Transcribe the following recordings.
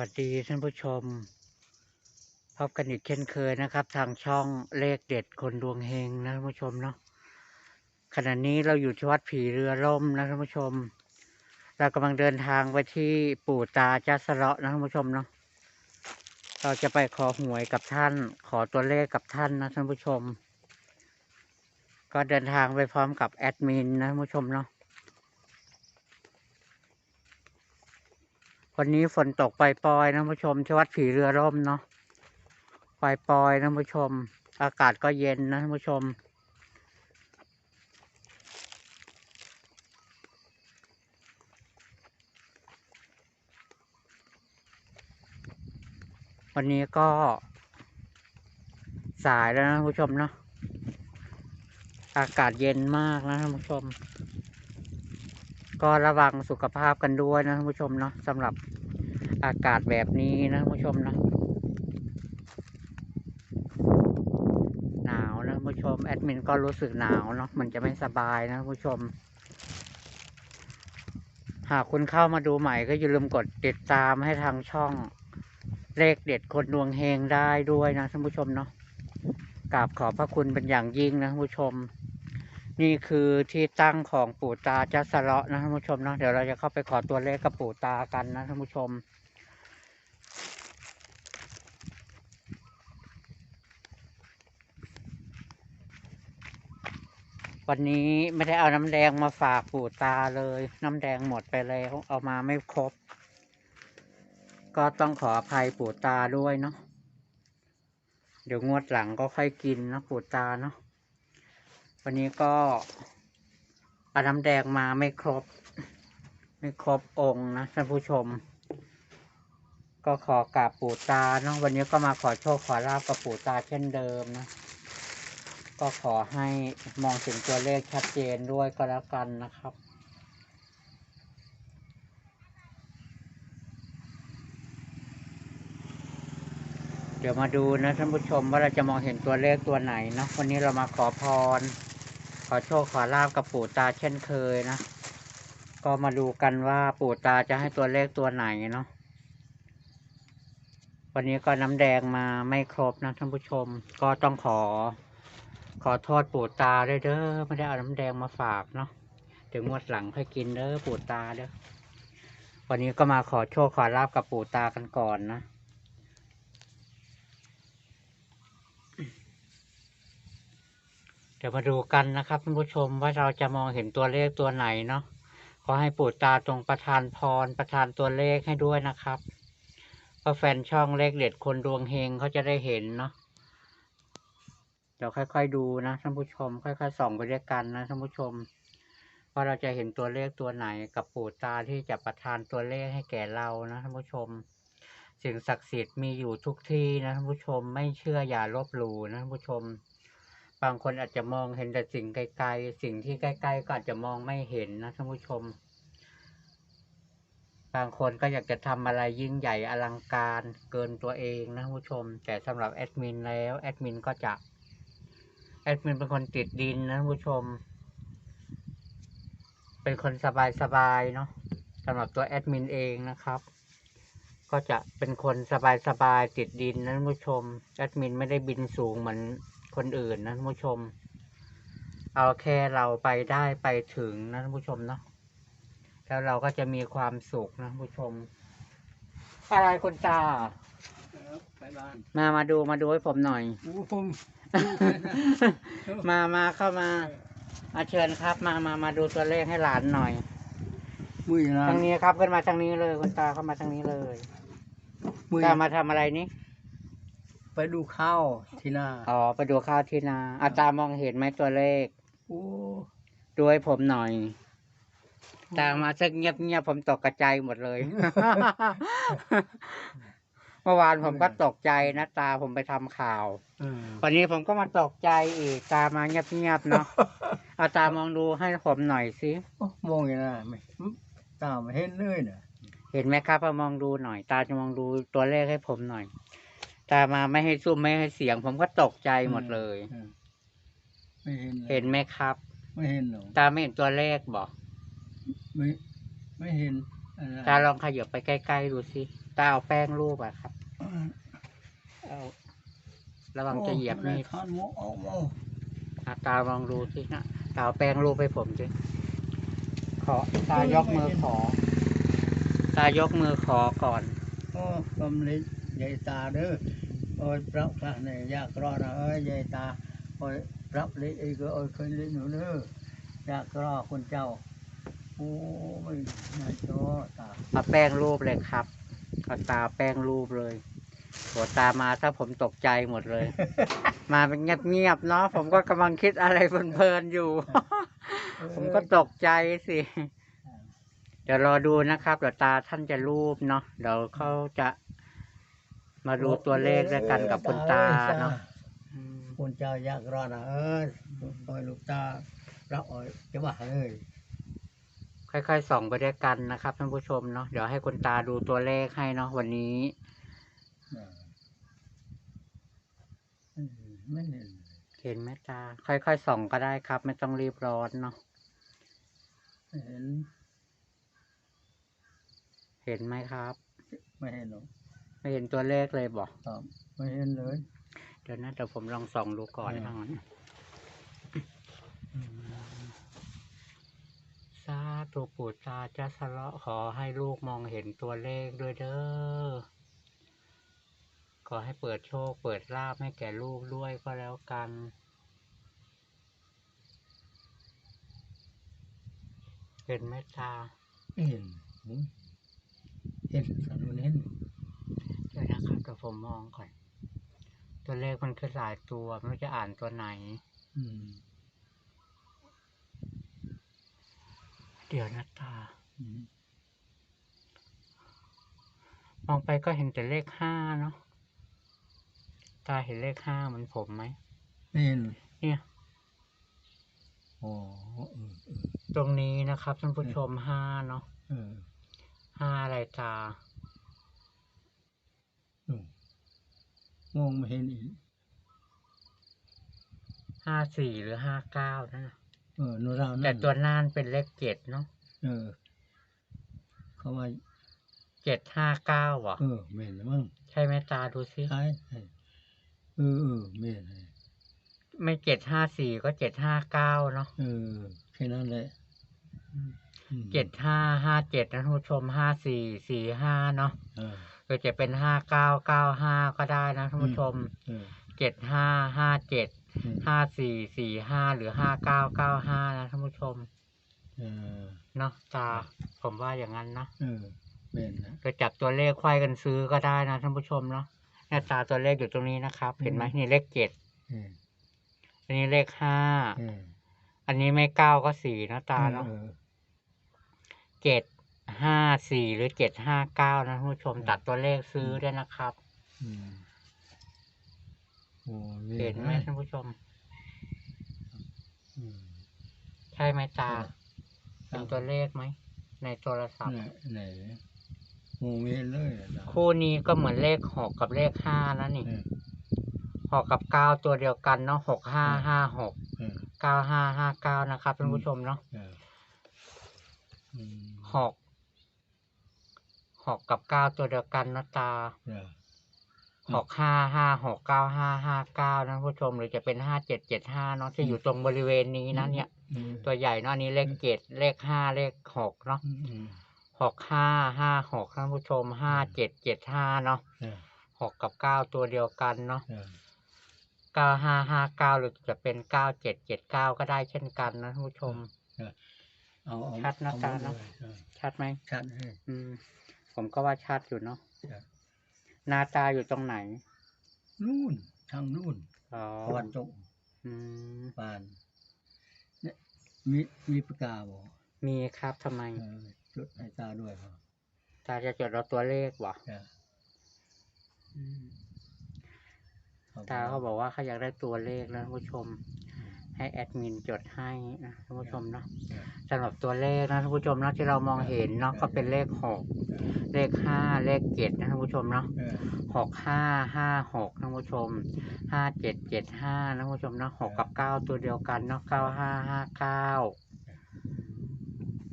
วัสดีท่านผู้ชม พบกันอีกเช่นเคยนะครับ ทางช่องเลขเด็ดคนดวงเฮงนะท่านผู้ชมเนาะขณะนี้เราอยู่ที่วัดผีเรือร่มนะท่านผู้ชม เรากำลังเดินทางไปที่ปู่ตาจัสระนะท่านผู้ชมเนาะเราจะไปขอหวยกับท่าน ขอตัวเลขกับท่านนะท่านผู้ชม ก็เดินทางไปพร้อมกับแอดมินนะท่านผู้ชมเนาะ วันนี้ฝนตกปล่อยๆนะผู้ชมที่วัดผีเรือร่มเนาะปล่อยๆนะผู้ชม อากาศก็เย็นนะผู้ชม วันนี้ก็ สายแล้วนะผู้ชมเนาะอากาศเย็นมากนะท่านผู้ชม ก็ระวังสุขภาพกันด้วยนะท่านผู้ชมเนาะสำหรับอากาศแบบนี้นะท่านผู้ชมเนาะหนาวนะท่านผู้ชมแอดมินก็รู้สึกหนาวเนาะมันจะไม่สบายนะท่านผู้ชม หากคุณเข้ามาดูใหม่ก็อย่าลืมกดติดตามให้ทางช่องเลขเด็ดคนดวงเฮงได้ด้วยนะท่านผู้ชมเนาะกราบขอบพระคุณเป็นอย่างยิ่งนะท่านผู้ชม นี่คือที่ตั้งของปู่ตาจัสระนะท่านผู้ชมเนาะเดี๋ยวเราจะเข้าไปขอตัวเลขกับปู่ตากันนะท่านผู้ชม วันนี้ไม่ได้เอาน้ำแดงมาฝากปู่ตาเลย น้ำแดงหมดไปแล้วเอามาไม่ครบ ก็ต้องขออภัยปู่ตาด้วยเนาะเดี๋ยวงวดหลังก็ค่อยกินนะปู่ตาเนาะ วันนี้ก็อาน้ำแดงมาไม่ครบ ไม่ครบองค์นะท่านผู้ชม ก็ขอกราบปู่ตาเนาะวันนี้ก็มาขอโชคขอลาบกับปู่ตาเช่นเดิมนะ ก็ขอให้มองถึงตัวเลขชัดเจนด้วยก็แล้วกันนะครับเดี๋ยวมาดูนะท่านผู้ชมว่าเราจะมองเห็นตัวเลขตัวไหนเนาะวันนี้เรามาขอพร ขอโชคขอลาบกับปู่ตาเช่นเคยนะ ก็มาดูกันว่าปู่ตาจะให้ตัวเลขตัวไหนเนาะ วันนี้ก็น้ำแดงมาไม่ครบนะท่านผู้ชม ก็ต้องขอ ขอโทษปู่ตาด้วยเด้อไม่ได้เอาน้ำแดงมาฝากเนาะเดี๋ยวงวดหลังค่อยกินเด้อปู่ตาเด้อ วันนี้ก็มาขอโชคขอลาบกับปู่ตากันก่อนนะ ดี๋ยวมาดูกันนะครับท่านผู้ชมว่าเราจะมองเห็นตัวเลขตัวไหนเนาะขอให้ปู่ตาตรงประทานพรประทานตัวเลขให้ด้วยนะครับเพราะแฟนช่องเลขเด็ดคนดวงเฮงเขาจะได้เห็นเนาะเดี๋ยวค่อยๆดูนะท่านผู้ชม ค่อยๆส่องไปด้วยกันนะท่านผู้ชมว่าเราจะเห็นตัวเลขตัวไหนกับปู่ตาที่จะประทานตัวเลขให้แก่เรานะท่านผู้ชม สิ่งศักดิ์สิทธิ์มีอยู่ทุกที่นะท่านผู้ชมไม่เชื่ออย่าลบหลู่นะท่านผู้ชม บางคนอาจจะมองเห็นแต่สิ่งไกลๆ สิ่งที่ใกล้ ๆ ก็อาจจะมองไม่เห็นนะท่านผู้ชม บางคนก็อยากจะทำอะไรยิ่งใหญ่อลังการเกินตัวเองนะท่านผู้ชม แต่สำหรับแอดมินแล้วแอดมินก็จะแอดมินเป็นคนติดดินนะท่านผู้ชม เป็นคนสบายๆเนาะสำหรับตัวแอดมินเองนะครับ ก็จะเป็นคนสบายๆติดดินนะท่านผู้ชมแอดมินไม่ได้บินสูงเหมือน คนอื่นนะท่านผู้ชม เอาแค่เราไปได้ไปถึงนะท่านผู้ชมเนาะแล้วเราก็จะมีความสุขนะท่านผู้ชม อะไรคุณตาไปบ้านมามาดูมาดูให้ผมหน่อยโอ้ผมมามาเข้ามาอาเชิญครับ มามามาดูตัวเลขให้หลานหน่อยมือนะทางนี้ครับขึ้นมาทางนี้เลยคุณตาเข้ามาทางนี้เลยมือตามาทำอะไรนี่ ไปดูข้าวที่นาอ๋อไปดูข้าวที่นาอาตามองเห็นไหมตัวเลขโอ้ดูให้ผมหน่อย ตามมาสักเงียบเงียบๆผมตกกระจายหมดเลย เมื่อวานผมก็ตกใจนะตาผมไปทำข่าวเออวันนี้ผมก็มาตกใจอีก ตามาเงียบเงียบๆเนาะเอาตามองดูให้ผมหน่อยสิโอ้มองอย่างนั้นไม่ตามไม่เห็นเลยนะเห็นไหมครับมามองดูหน่อย ตาจะมองดูตัวเลขให้ผมหน่อย ตามาไม่ให้ซุ่มไม่ให้เสียง ผมก็ตกใจหมดเลย ออไม่เห็นลยเห็นไหมครับ ไม่เห็นหรอกตาไม่เห็นตัวเลขบอกไม่ไม่เห็นอะไรตาลองขยับไปใกล้ๆดูสิตาเอาแป้งรูปอะครับเอาระวังจะเหยียบมีดทานหมูเอาหมูอะตาลองดูสินะตาเอาแป้งรูปให้ผมสิขอตายกมือขอ ตายกมือขอก่อนโอ้กำลิ ใหญ่ตาเด้อโอ้ยพระพระเนี่ยยากรอดนะเอ้ยใหญ่ตาโอ้ยพระลิอีกโอ้ยเคยลิหนูเด้อยากรอคนเจ้าโอ้ยนายโตตาเอาแป้งรูปเลยครับเอาตาแป้งรูปเลยหัวตามาถ้าผมตกใจหมดเลย มาเป็นเงียบๆเนาะผมก็กำลังคิดอะไรเพลินๆอยู่ ผมก็ตกใจสิเดี๋ยวรอดูนะครับเดี๋ยวตาท่านจะรูปเนาะเดี๋ยวเขาจะ มาดูตัวเลขด้วยกันกับคุณตาเนาะอืมคนเจ้าอยากรอดนะเอ้ยโอ้ยลูกตาพระโอ้ยจะว่าเลยค่อยๆส่องไปด้วยกันนะครับท่านผู้ชมเนาะเดี๋ยวให้คุณตาดูตัวเลขให้เนาะวันนี้ไม่เห็นเห็นไหมตา ค่อยๆส่องก็ได้ครับ ไม่ต้องรีบร้อนเนาะไม่เห็น เห็นไหมครับ ไม่เห็นหรอก ไม่เห็นตัวเลขเลยบอกครับไม่เห็นเลย เดี๋ยวนะเดี๋ยวผมลองส่องดูก่อนอืมทางนั้นสาธุปู่ตาจะสะเลาะขอให้ลูกมองเห็นตัวเลขด้วยเด้อ ขอให้เปิดโชค เปิดลาบให้แก่ลูกด้วยก็แล้วกันเห็นไหมตาไม่เห็นหืมเห็นสันมันเห็น ผมมองก่อน ตัวเลขมันคือหลายตัวไม่รู้จะอ่านตัวไหน อืม เดี๋ยวนะตา อืมมองไปก็เห็นแต่เลขห้าเนาะ ตาเห็นเลขห้าเหมือนผมไหม ไม่เห็นเนี่ย อ๋อเออเออตรงนี้นะครับท่านผู้ชมห้าเนาะเออห้าอะไรตา อืม มองไม่เห็นอีกห้าสี่หรือห้าเก้านั่นน่ะเออโนรานั่นแต่ตัวน่านเป็นเลขเจ็ดเนาะเออ เขาว่า เจ็ดห้าเก้าอะ เออเมนแล้วมั้งใช่ไหมตาดูสิ ใช่ใช่เออเออเมนเลยไม่เจ็ดห้าสี่ก็เจ็ดห้าเก้าเนาะเออแค่นั้นแหละอืมเจ็ดห้าห้าเจ็ดนะท่านผู้ชมห้าสี่สี่ห้าเนาะ เออ หรือจะเป็นห้าเก้าเก้าห้าก็ได้นะท่านผู้ชมเออ เจ็ดห้าห้าเจ็ดอืม ห้าสี่สี่ห้าหรือห้าเก้าเก้าห้านะท่านผู้ชมเออเนาะตาผมว่าอย่างนั้นนะเออเมนนะ ก็จับตัวเลขควายกันซื้อก็ได้นะท่านผู้ชมเนาะหน้าตาตัวเลขอยู่ตรงนี้นะครับ เห็นไหมนี่เลขเจ็ดเอออันนี้เลขห้าเอออันนี้ไม่เก้าก็สี่นะตาเนาะออเจ็ด ห้าสี่หรือเจ็ดห้าเก้านะท่านผู้ชมตัดตัวเลขซื้อด้วยนะครับ อืมโอ้เห็นไหมท่านผู้ชม อืมใช่ไหมตาครัเป็บนตัวเลขไหม ในโทรศัพท์ ไหนไหนโอ้ไม่เห็นเลยนะคู่นี้ก็เหมือนเลขหกกับเลขห้านะนี่เออหกกับเก้าตัวเดียวกันเนาะหกห้าห้าหกเออเก้าห้าห้าเก้านะครับท่านผู้ชมเนาะเอออืมหก หกกับเก้าตัวเดียวกันนะตาเออหกห้าห้าหกเก้าห้าห้าเก้านะท่านผู้ชมหรือจะเป็นห้าเจ็ดเจ็ดห้าเนาะที่อยู่ตรงบริเวณนี้นะเนี่ยอืมตัวใหญ่เนาะอันนี้เลขเจ็ดเลขห้าเลขหกเนาะอืมอืมหกห้าห้าหกท่านผู้ชมห้าเจ็ดเจ็ดห้าเนาะเออหกกับเก้าตัวเดียวกันเนาะเออเก้าห้าห้าเก้าหรือจะเป็นเก้าเจ็ดเจ็ดเก้าก็ได้เช่นกันนะท่านผู้ชมเอาเอาชัดนะเอตาเนอะลยออชัดไหมชัดเลยอืม ผมก็ว่าชัดอยู่เนาะชัดหนาตาอยู่ตรงไหน นู่นทางนู่นอ๋อตะวันตกอืมปานเนี่ยมีมีปากกาบ่มีครับทำไมเออจดให้ตาด้วยครับตาจะจดเราตัวเลขวะเอออืมตาเขาบอกว่าเขาอยากได้ตัวเลขนะท่านผู้ชม ให้แอดมินจดให้นะท่านผู้ชมเนาะเออสำหรับตัวเลขนะท่านผู้ชมเนาะที่เรามองเห็นเนาะก็เป็นเลขหกเออเลขห้าเลขเจ็ดนะท่านผู้ชมเนาะเออหกห้าห้าหกท่านผู้ชมห้าเจ็ดเจ็ดห้าท่านผู้ชมเนาะหกกับเก้าตัวเดียวกันเนาะเก้าห้าห้าเก้า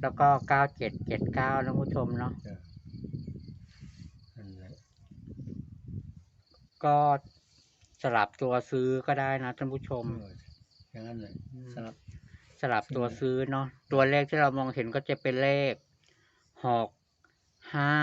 แล้วก็เก้าเจ็ดเจ็ดเก้าท่านผู้ชมเนาะเออนั่นแหก็สลับตัวซื้อก็ได้นะท่านผู้ชมเอออย่างนั้นเลยสลับสลับตัวใช่ซื้อเนาะตัวเลขที่เรามองเห็นก็จะเป็นเลขหกห้า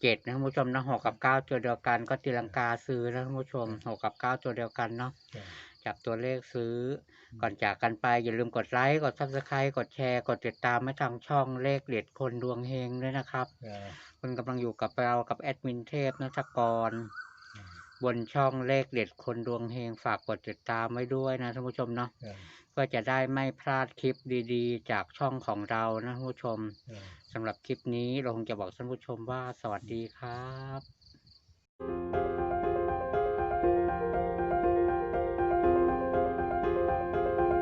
เจ็ดนะท่านผู้ชมนะหกกับเก้าตัวเดียวกัน ก็ตีลังกาซื้อนะท่านผู้ชมหกกับเก้าตัวเดียวกันเนาะจ้ะจับตัวเลขซื้อ ก่อนจากกันไปอย่าลืมกดไลค์กดซับสไครต์กดแชร์ กดติดตามให้ทางช่องเลขเด็ดคนดวงเฮงด้วยนะครับจ้ะคุณกำลังอยู่กับเรากับแอดมินเทพนัทกร บนช่องเลขเด็ดคนดวงเฮงฝากกดติดตามไว้ด้วยนะท่านผู้ชมเนาะจ้ะเพื่อจะได้ไม่พลาดคลิปดีๆ จากช่องของเรานะท่านผู้ชมจ้ะสำหรับคลิปนี้เราคงจะบอกท่านผู้ชมว่าสวัสดีครับ